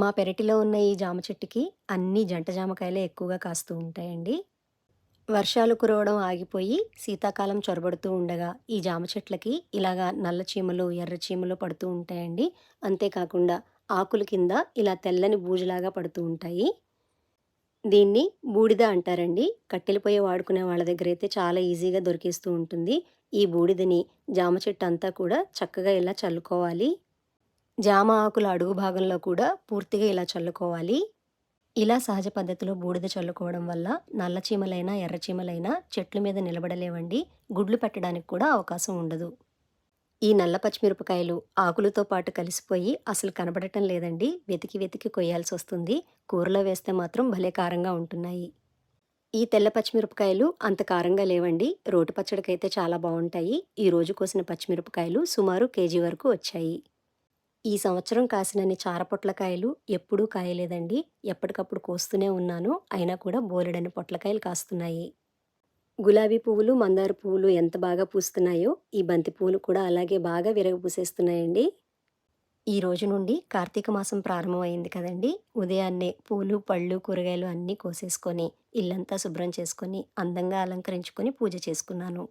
మా పెరటిలో ఉన్న ఈ జామ చెట్టుకి అన్ని జంట జామకాయలే ఎక్కువగా కాస్తూ ఉంటాయండి. వర్షాలు కురవడం ఆగిపోయి శీతాకాలం చొరబడుతూ ఉండగా ఈ జామ చెట్లకి ఇలాగా నల్ల చీమలు ఎర్ర చీమలు పడుతూ ఉంటాయండి. అంతేకాకుండా ఆకుల కింద ఇలా తెల్లని బూజులాగా పడుతూ ఉంటాయి. దీన్ని బూడిద అంటారండి. కట్టెల పొయ్యి వాడుకునే వాళ్ళ దగ్గర అయితే చాలా ఈజీగా దొరికేస్తూ ఉంటుంది. ఈ బూడిదని జామ చెట్టు అంతా కూడా చక్కగా ఇలా చల్లుకోవాలి. జామ ఆకుల అడుగు భాగంలో కూడా పూర్తిగా ఇలా చల్లుకోవాలి. ఇలా సహజ పద్ధతిలో బూడిద చల్లుకోవడం వల్ల నల్ల చీమలైనా ఎర్ర చీమలైనా చెట్ల మీద నిలబడలేవండి. గుడ్లు పెట్టడానికి కూడా అవకాశం ఉండదు. ఈ నల్ల పచ్చిమిరపకాయలు ఆకులతో పాటు కలిసిపోయి అసలు కనబడటం లేదండి. వెతికి వెతికి కొయ్యాల్సి వస్తుంది. కూరలో వేస్తే మాత్రం భలే కారంగా ఉంటున్నాయి. ఈ తెల్ల పచ్చిమిరపకాయలు అంత కారంగా లేవండి. రోటి పచ్చడికైతే చాలా బాగుంటాయి. ఈ రోజు కోసిన పచ్చిమిరపకాయలు సుమారు కేజీ వరకు వచ్చాయి. ఈ సంవత్సరం కాసినన్ని చారపొట్లకాయలు ఎప్పుడూ కాయలేదండి. ఎప్పటికప్పుడు కోస్తూనే ఉన్నాను. అయినా కూడా బోలెడని పొట్లకాయలు కాస్తున్నాయి. గులాబీ పువ్వులు మందార పువ్వులు ఎంత బాగా పూస్తున్నాయో ఈ బంతి పువ్వులు కూడా అలాగే బాగా విరగపూసేస్తున్నాయండి ఈ రోజు నుండి కార్తీక మాసం ప్రారంభమైంది కదండి. ఉదయాన్నే పూలు పళ్ళు కూరగాయలు అన్నీ కోసేసుకొని ఇల్లంతా శుభ్రం చేసుకొని అందంగా అలంకరించుకొని పూజ చేసుకున్నాను.